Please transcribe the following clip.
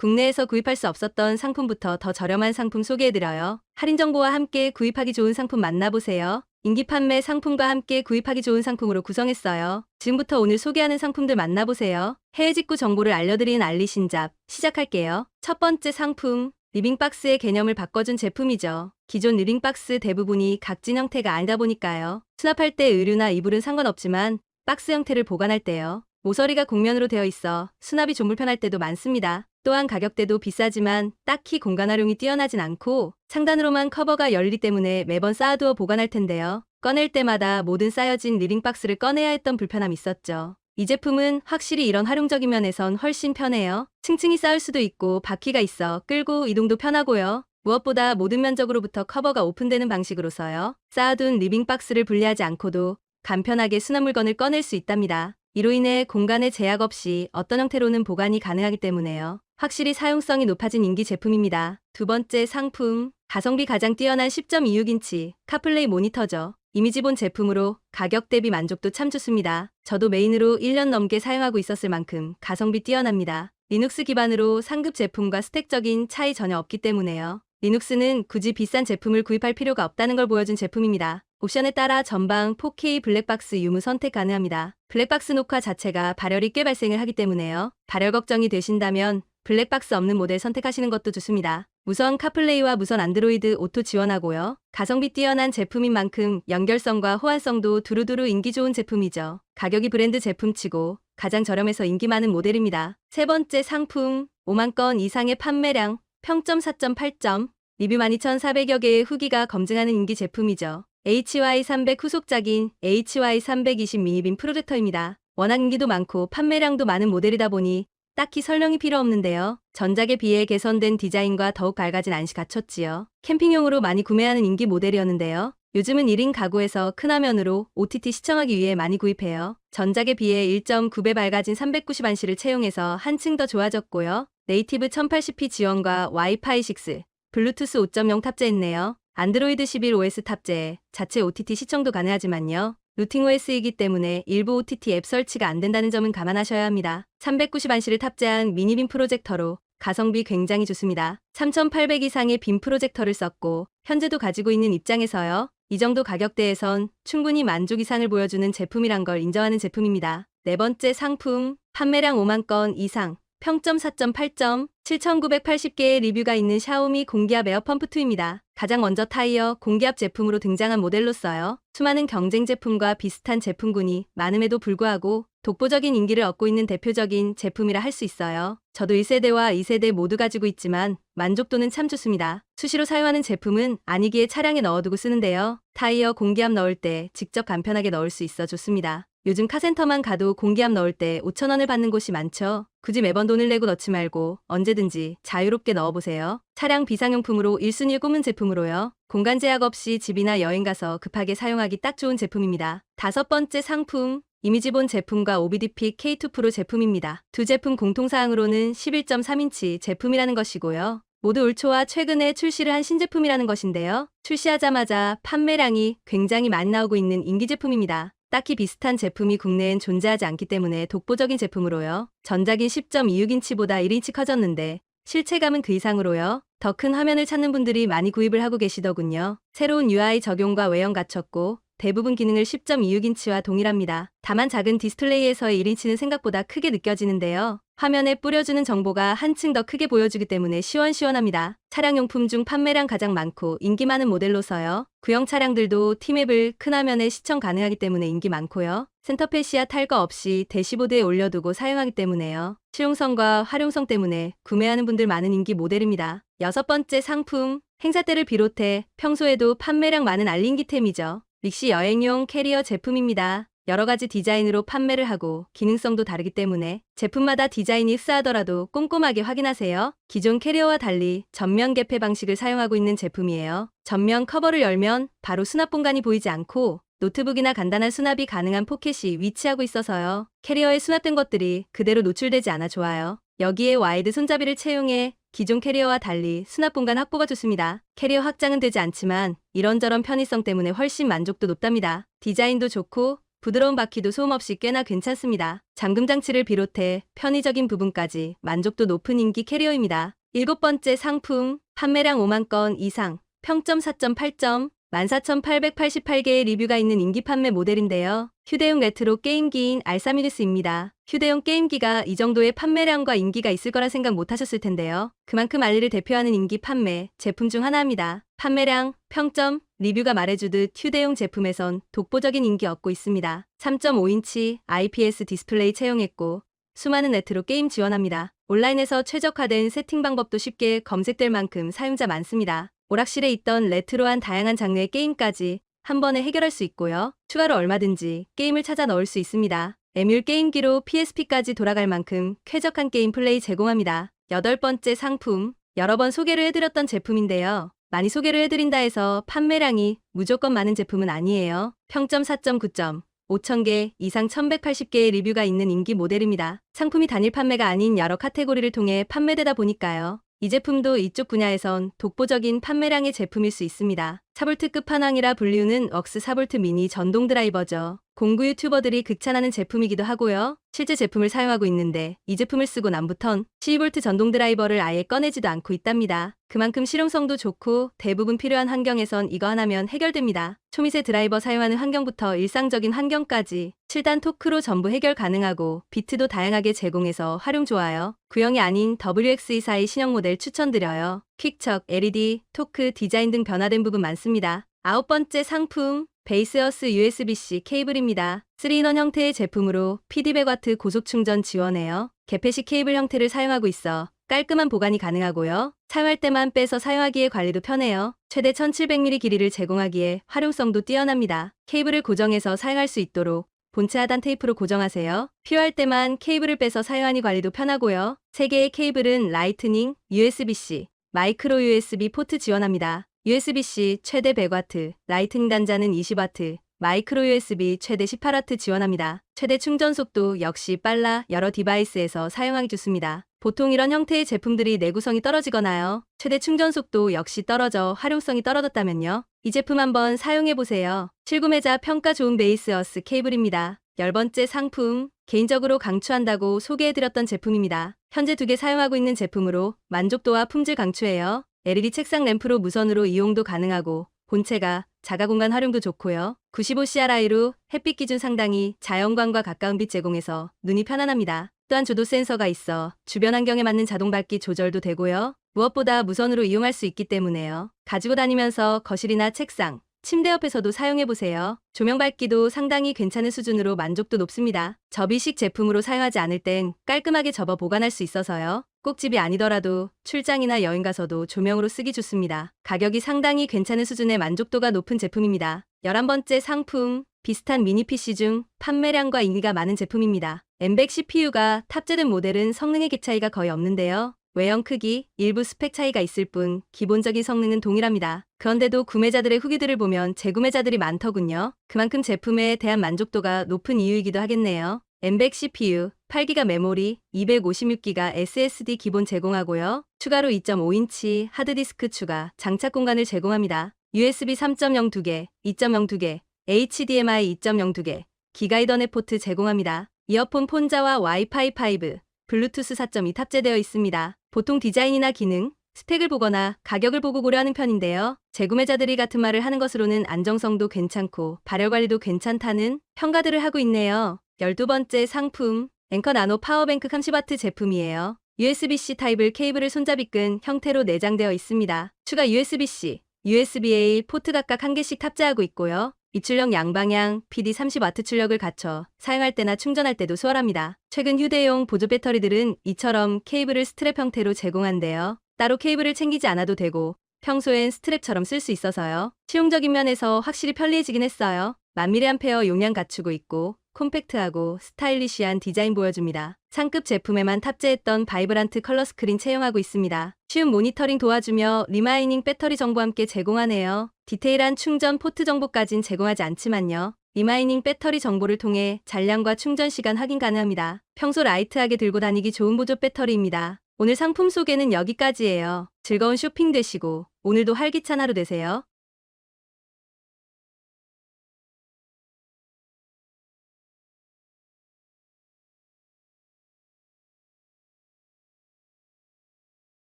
국내에서 구입할 수 없었던 상품부터 더 저렴한 상품 소개해드려요. 할인 정보와 함께 구입하기 좋은 상품 만나보세요. 인기 판매 상품과 함께 구입하기 좋은 상품으로 구성했어요. 지금부터 오늘 소개하는 상품들 만나보세요. 해외 직구 정보를 알려드리는 알리신잡 시작할게요. 첫 번째 상품 리빙박스의 개념을 바꿔준 제품이죠. 기존 리빙박스 대부분이 각진 형태가 아니다 보니까요. 수납할 때 의류나 이불은 상관없지만 박스 형태를 보관할 때요. 모서리가 곡면으로 되어 있어 수납이 좀 불편할 때도 많습니다. 또한 가격대도 비싸지만 딱히 공간 활용이 뛰어나진 않고 상단으로만 커버가 열리기 때문에 매번 쌓아두어 보관할 텐데요. 꺼낼 때마다 모든 쌓여진 리빙박스를 꺼내야 했던 불편함이 있었죠. 이 제품은 확실히 이런 활용적인 면에선 훨씬 편해요. 층층이 쌓을 수도 있고 바퀴가 있어 끌고 이동도 편하고요. 무엇보다 모든 면적으로부터 커버가 오픈되는 방식으로서요. 쌓아둔 리빙박스를 분리하지 않고도 간편하게 수납 물건을 꺼낼 수 있답니다. 이로 인해 공간의 제약 없이 어떤 형태로는 보관이 가능하기 때문에요. 확실히 사용성이 높아진 인기 제품입니다. 두 번째 상품, 가성비 가장 뛰어난 10.26인치 카플레이 모니터죠. 이미지 본 제품으로 가격 대비 만족도 참 좋습니다. 저도 메인으로 1년 넘게 사용하고 있었을 만큼 가성비 뛰어납니다. 리눅스 기반으로 상급 제품과 스택적인 차이 전혀 없기 때문에요. 리눅스는 굳이 비싼 제품을 구입할 필요가 없다는 걸 보여준 제품입니다. 옵션에 따라 전방 4K 블랙박스 유무 선택 가능합니다. 블랙박스 녹화 자체가 발열이 꽤 발생을 하기 때문에요. 발열 걱정이 되신다면 블랙박스 없는 모델 선택하시는 것도 좋습니다. 무선 카플레이와 무선 안드로이드 오토 지원하고요. 가성비 뛰어난 제품인 만큼 연결성과 호환성도 두루두루 인기 좋은 제품이죠. 가격이 브랜드 제품치고 가장 저렴해서 인기 많은 모델입니다. 세 번째 상품 5만 건 이상의 판매량 평점 4.8점 리뷰 12,400여 개의 후기가 검증하는 인기 제품이죠. HY300 후속작인 HY320 미니빔 프로젝터입니다. 워낙 인기도 많고 판매량도 많은 모델이다 보니 딱히 설명이 필요 없는데요. 전작에 비해 개선된 디자인과 더욱 밝아진 안시 갖췄지요. 캠핑용으로 많이 구매하는 인기 모델이었는데요. 요즘은 1인 가구에서 큰 화면으로 OTT 시청하기 위해 많이 구입해요. 전작에 비해 1.9배 밝아진 390안시를 채용해서 한층 더 좋아졌고요. 네이티브 1080p 지원과 와이파이 6, 블루투스 5.0 탑재했네요. 안드로이드 11 OS 탑재, 자체 OTT 시청도 가능하지만요. 루팅 OS이기 때문에 일부 OTT 앱 설치가 안 된다는 점은 감안하셔야 합니다. 390안시를 탑재한 미니빔 프로젝터로 가성비 굉장히 좋습니다. 3800 이상의 빔 프로젝터를 썼고 현재도 가지고 있는 입장에서요. 이 정도 가격대에선 충분히 만족 이상을 보여주는 제품이란 걸 인정하는 제품입니다. 네 번째 상품, 판매량 5만 건 이상, 평점 4.8점, 7,980개의 리뷰가 있는 샤오미 공기압 에어펌프 2입니다. 가장 먼저 타이어 공기압 제품으로 등장한 모델로서요. 수많은 경쟁 제품과 비슷한 제품군이 많음에도 불구하고 독보적인 인기를 얻고 있는 대표적인 제품이라 할 수 있어요. 저도 1세대와 2세대 모두 가지고 있지만 만족도는 참 좋습니다. 수시로 사용하는 제품은 아니기에 차량에 넣어두고 쓰는데요. 타이어 공기압 넣을 때 직접 간편하게 넣을 수 있어 좋습니다. 요즘 카센터만 가도 공기압 넣을 때 5천원을 받는 곳이 많죠. 굳이 매번 돈을 내고 넣지 말고 언제든지 자유롭게 넣어보세요. 차량 비상용품으로 1순위에 꼽은 제품으로요. 공간 제약 없이 집이나 여행 가서 급하게 사용하기 딱 좋은 제품입니다. 다섯 번째 상품. 이미지본 제품과 OBDP K2 프로 제품입니다. 두 제품 공통사항으로는 11.3인치 제품이라는 것이고요. 모두 올 초와 최근에 출시를 한 신제품이라는 것인데요. 출시하자마자 판매량이 굉장히 많이 나오고 있는 인기 제품입니다. 딱히 비슷한 제품이 국내엔 존재하지 않기 때문에 독보적인 제품으로요. 전작인 10.26인치보다 1인치 커졌는데 실체감은 그 이상으로요. 더 큰 화면을 찾는 분들이 많이 구입을 하고 계시더군요. 새로운 UI 적용과 외형 갖췄고 대부분 기능을 10.26인치와 동일합니다. 다만 작은 디스플레이에서의 1인치는 생각보다 크게 느껴지는데요. 화면에 뿌려주는 정보가 한층 더 크게 보여주기 때문에 시원시원합니다. 차량용품 중 판매량 가장 많고 인기 많은 모델로서요. 구형 차량들도 티맵을 큰 화면에 시청 가능하기 때문에 인기 많고요. 센터페시아 탈거 없이 대시보드에 올려두고 사용하기 때문에요. 실용성과 활용성 때문에 구매하는 분들 많은 인기 모델입니다. 여섯 번째 상품, 행사 때를 비롯해 평소에도 판매량 많은 알린기템이죠. 릭시 여행용 캐리어 제품입니다. 여러 가지 디자인으로 판매를 하고 기능성도 다르기 때문에 제품마다 디자인이 흡사하더라도 꼼꼼하게 확인하세요. 기존 캐리어와 달리 전면 개폐 방식을 사용하고 있는 제품이에요. 전면 커버를 열면 바로 수납 공간이 보이지 않고 노트북이나 간단한 수납이 가능한 포켓이 위치하고 있어서요. 캐리어에 수납된 것들이 그대로 노출되지 않아 좋아요. 여기에 와이드 손잡이를 채용해 기존 캐리어와 달리 수납 공간 확보가 좋습니다. 캐리어 확장은 되지 않지만 이런저런 편의성 때문에 훨씬 만족도 높답니다. 디자인도 좋고 부드러운 바퀴도 소음 없이 꽤나 괜찮습니다. 잠금 장치를 비롯해 편의적인 부분까지 만족도 높은 인기 캐리어입니다. 일곱 번째 상품, 판매량 5만 건 이상, 평점 4.8점, 14,888개의 리뷰가 있는 인기 판매 모델인데요. 휴대용 레트로 게임기인 알사미르스입니다. 휴대용 게임기가 이 정도의 판매량과 인기가 있을 거라 생각 못 하셨을 텐데요. 그만큼 알리를 대표하는 인기 판매 제품 중 하나입니다. 판매량, 평점, 리뷰가 말해주듯 휴대용 제품에선 독보적인 인기 얻고 있습니다. 3.5인치 IPS 디스플레이 채용했고 수많은 레트로 게임 지원합니다. 온라인에서 최적화된 세팅 방법도 쉽게 검색될 만큼 사용자 많습니다. 오락실에 있던 레트로한 다양한 장르의 게임까지 한 번에 해결할 수 있고요. 추가로 얼마든지 게임을 찾아 넣을 수 있습니다. 에뮬 게임기로 PSP까지 돌아갈 만큼 쾌적한 게임 플레이 제공합니다. 여덟 번째 상품, 여러 번 소개를 해드렸던 제품인데요. 많이 소개를 해드린다 해서 판매량이 무조건 많은 제품은 아니에요. 평점 4.9점, 5,000개 이상 1,180개의 리뷰가 있는 인기 모델입니다. 상품이 단일 판매가 아닌 여러 카테고리를 통해 판매되다 보니까요. 이 제품도 이쪽 분야에선 독보적인 판매량의 제품일 수 있습니다. 4볼트 끝판왕이라 불리우는 웍스 4볼트 미니 전동 드라이버죠. 공구 유튜버들이 극찬하는 제품이기도 하고요. 실제 제품을 사용하고 있는데 이 제품을 쓰고 난부턴 12V 전동 드라이버를 아예 꺼내지도 않고 있답니다. 그만큼 실용성도 좋고 대부분 필요한 환경에선 이거 하나면 해결됩니다. 초미세 드라이버 사용하는 환경부터 일상적인 환경까지 7단 토크로 전부 해결 가능하고 비트도 다양하게 제공해서 활용 좋아요. 구형이 아닌 WX24의 신형 모델 추천드려요. 퀵척, LED, 토크, 디자인 등 변화된 부분 많습니다. 아홉 번째 상품, 베이스어스 USB-C 케이블입니다. 3인원 형태의 제품으로 PD100W 고속 충전 지원해요. 개폐식 케이블 형태를 사용하고 있어 깔끔한 보관이 가능하고요. 사용할 때만 빼서 사용하기에 관리도 편해요. 최대 1700mm 길이를 제공하기에 활용성도 뛰어납니다. 케이블을 고정해서 사용할 수 있도록 본체 하단 테이프로 고정하세요. 필요할 때만 케이블을 빼서 사용하니 관리도 편하고요. 3개의 케이블은 라이트닝, USB-C, 마이크로 USB 포트 지원합니다. USB-C 최대 100W, 라이트닝 단자는 20W, 마이크로 USB 최대 18W 지원합니다. 최대 충전 속도 역시 빨라 여러 디바이스에서 사용하기 좋습니다. 보통 이런 형태의 제품들이 내구성이 떨어지거나요. 최대 충전 속도 역시 떨어져 활용성이 떨어졌다면요. 이 제품 한번 사용해보세요. 실구매자 평가 좋은 베이스 어스 케이블입니다. 열 번째 상품, 개인적으로 강추한다고 소개해드렸던 제품입니다. 현재 두 개 사용하고 있는 제품으로 만족도와 품질 강추해요. LED 책상 램프로 무선으로 이용도 가능하고 본체가 자가 공간 활용도 좋고요. 95CRI로 햇빛 기준 상당히 자연광과 가까운 빛 제공해서 눈이 편안합니다. 또한 조도 센서가 있어 주변 환경에 맞는 자동 밝기 조절도 되고요. 무엇보다 무선으로 이용할 수 있기 때문에요. 가지고 다니면서 거실이나 책상, 침대 옆에서도 사용해보세요. 조명 밝기도 상당히 괜찮은 수준으로 만족도 높습니다. 접이식 제품으로 사용하지 않을 땐 깔끔하게 접어 보관할 수 있어서요. 꼭 집이 아니더라도 출장이나 여행 가서도 조명으로 쓰기 좋습니다. 가격이 상당히 괜찮은 수준의 만족도가 높은 제품입니다. 11번째 상품, 비슷한 미니 PC 중 판매량과 인기가 많은 제품입니다. M100 CPU가 탑재된 모델은 성능의 기 차이가 거의 없는데요. 외형 크기, 일부 스펙 차이가 있을 뿐 기본적인 성능은 동일합니다. 그런데도 구매자들의 후기들을 보면 재구매자들이 많더군요. 그만큼 제품에 대한 만족도가 높은 이유이기도 하겠네요. M100 CPU, 8기가 메모리, 256기가 SSD 기본 제공하고요. 추가로 2.5인치 하드디스크 추가, 장착 공간을 제공합니다. USB 3.0 2개, 2.0 2개, HDMI 2.0 2개, 기가이더넷 포트 제공합니다. 이어폰 폰자와 와이파이 5, 블루투스 4.2 탑재되어 있습니다. 보통 디자인이나 기능, 스펙을 보거나 가격을 보고 고려하는 편인데요. 재구매자들이 같은 말을 하는 것으로는 안정성도 괜찮고 발열 관리도 괜찮다는 평가들을 하고 있네요. 12번째 상품, 앵커 나노 파워뱅크 30W 제품이에요. USB-C 타입을 케이블을 손잡이 끈 형태로 내장되어 있습니다. 추가 USB-C, USB-A 포트 각각 한 개씩 탑재하고 있고요. 입출력 양방향 PD 30W 출력을 갖춰 사용할 때나 충전할 때도 수월합니다. 최근 휴대용 보조 배터리들은 이처럼 케이블을 스트랩 형태로 제공한대요. 따로 케이블을 챙기지 않아도 되고 평소엔 스트랩처럼 쓸 수 있어서요. 실용적인 면에서 확실히 편리해지긴 했어요. 만미리암페어 용량 갖추고 있고 콤팩트하고 스타일리시한 디자인 보여줍니다. 상급 제품에만 탑재했던 바이브란트 컬러 스크린 채용하고 있습니다. 쉬운 모니터링 도와주며 리마이닝 배터리 정보 함께 제공하네요. 디테일한 충전 포트 정보까진 제공하지 않지만요. 리마이닝 배터리 정보를 통해 잔량과 충전 시간 확인 가능합니다. 평소 라이트하게 들고 다니기 좋은 보조 배터리입니다. 오늘 상품 소개는 여기까지예요. 즐거운 쇼핑 되시고 오늘도 활기찬 하루 되세요.